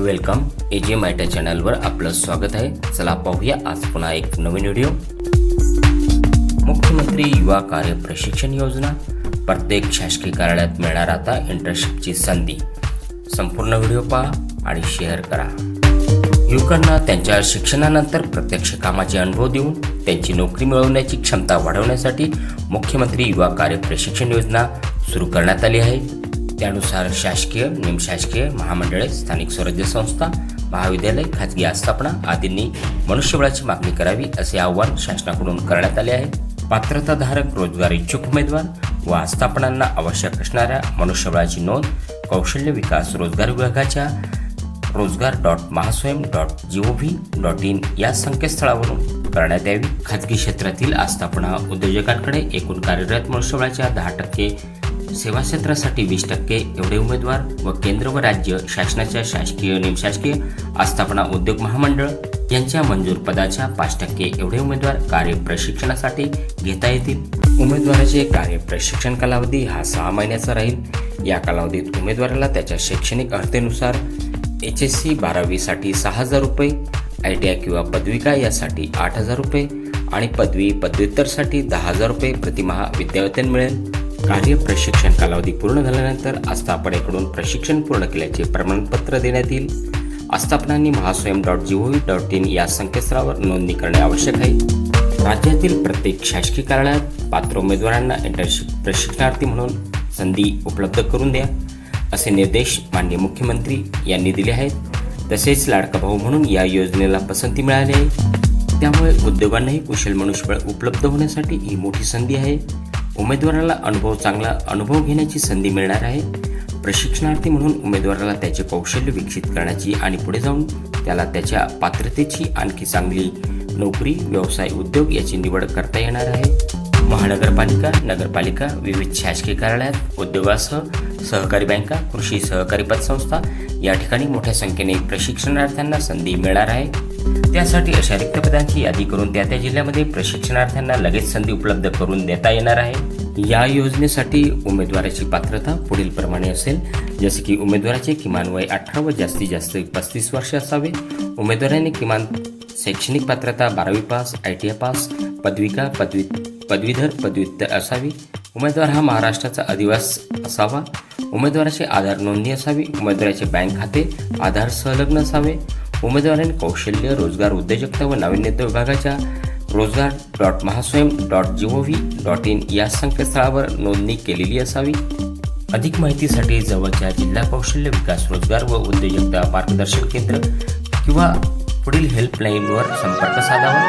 Welcome. ए जे मायटा चॅनलवर आपलं स्वागत आहे. चला पाहूया आज पुन्हा एक नवीन व्हिडिओ. मुख्यमंत्री युवा कार्य प्रशिक्षण योजना. प्रत्येक शासकीय कार्यालयात मिळणार आता इंटर्नशिपची संधी. संपूर्ण व्हिडिओ पहा आणि शेअर करा. युवकांना त्यांच्या शिक्षणानंतर प्रत्यक्ष कामाचे अनुभव देऊन त्यांची नोकरी मिळवण्याची क्षमता वाढवण्यासाठी मुख्यमंत्री युवा कार्य प्रशिक्षण योजना सुरू करण्यात आली आहे. त्यानुसार शासकीय निमशासकीय महामंडळे स्थानिक स्वराज्य संस्था महाविद्यालय खाजगी आस्थापना आदींनी मनुष्यबळाची मागणी करावी असे आवाहन शासनाकडून करण्यात आले आहे. पात्रताधारक रोजगार इच्छुक उमेदवार व आस्थापनांना आवश्यक असणाऱ्या मनुष्यबळाची नोंद कौशल्य विकास रोजगार विभागाच्या रोजगार dot Mahaswayam dot G O V dot in या संकेतस्थळावरून करण्यात यावी. खाजगी क्षेत्रातील आस्थापना उद्योजकांकडे एकूण कार्यरत मनुष्यबळाच्या दहा टक्के सेवा क्षेत्रासाठी वीस टक्के एवढे उमेदवार व केंद्र व राज्य शासनाच्या शासकीय निमशासकीय आस्थापना उद्योग महामंडळ यांच्या मंजूर पदाच्या पाच टक्के एवढे उमेदवार कार्य प्रशिक्षणासाठी घेता येतील. उमेदवाराचे कार्य प्रशिक्षण कालावधी हा सहा महिन्याचा राहील. या कालावधीत उमेदवाराला त्याच्या शैक्षणिक अर्हतेनुसार एच एस सी बारावीसाठी सहा हजार रुपये आय टी आय किंवा पदविका यासाठी आठ हजार रुपये आणि पदवी पदव्युत्तरसाठी दहा हजार रुपये प्रतिमहा विद्यावेतन मिळेल. कार्य प्रशिक्षण कालावधी पूर्ण झाल्यानंतर आस्थापनेकडून प्रशिक्षण पूर्ण केल्याचे प्रमाणपत्र देण्यात येईल. आस्थापनांनी Mahaswayam dot G V dot in या संकेतस्थळावर नोंदणी करणे आवश्यक आहे. राज्यातील प्रत्येक शासकीय कार्यालयात पात्र उमेदवारांना इंटर्नशिप प्रशिक्षणार्थी म्हणून संधी उपलब्ध करून द्या असे निर्देश माननीय मुख्यमंत्री यांनी दिले आहेत. तसेच लाडका भाऊ म्हणून या योजनेला पसंती मिळाली आहे. त्यामुळे उद्योगांनाही कुशल मनुष्यबळ उपलब्ध होण्यासाठी ही मोठी संधी आहे. उमेदवाराला अनुभव चांगला अनुभव घेण्याची संधी मिळणार आहे. प्रशिक्षणार्थी म्हणून उमेदवाराला त्याचे कौशल्य विकसित करण्याची आणि पुढे जाऊन त्याला त्याच्या पात्रतेची आणखी चांगली नोकरी व्यवसाय उद्योग याची निवड करता येणार आहे. महानगरपालिका नगरपालिका विविध शासकीय कार्यालयात उद्योगासह सहकारी बँका कृषी सहकारी पतसंस्था या ठिकाणी मोठ्या संख्येने प्रशिक्षणार्थ्यांना संधी मिळणार आहे. त्यासाठी अशा रिक्त पदांची यादी करून त्या त्या जिल्ह्यामध्ये प्रशिक्षणार्थ्यांना लगेच संधी उपलब्ध करून देता येणार आहे. या योजनेसाठी उमेदवाराची पात्रता पुढील प्रमाणे असेल. जसे की उमेदवाराचे किमान वय अठरा व जास्तीत जास्त पस्तीस वर्ष असावे. उमेदवाराने किमान शैक्षणिक पात्रता बारावी pass I T I pass पदविका पदवी पदवीधर पदव्युत्तर असावी. उमेदवार हा महाराष्ट्राचा अधिवास असावा. उमेदवाराची आधार नोंदणी असावी. उमेदवाराचे बँक खाते आधार संलग्न असावे. उमेदवारांनी कौशल्य रोजगार उद्योजकता व नाविन्यता विभागाच्या रोजगार dot Mahaswayam dot G O V dot in या संकेतस्थळावर नोंदणी केलेली असावी. अधिक माहितीसाठी जवळच्या जिल्हा कौशल्य विकास रोजगार व उद्योजकता मार्गदर्शन केंद्र किंवा पुढील हेल्पलाईनवर संपर्क साधावा.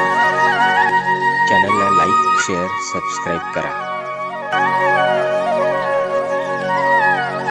चॅनलला लाईक शेअर सबस्क्राईब करा.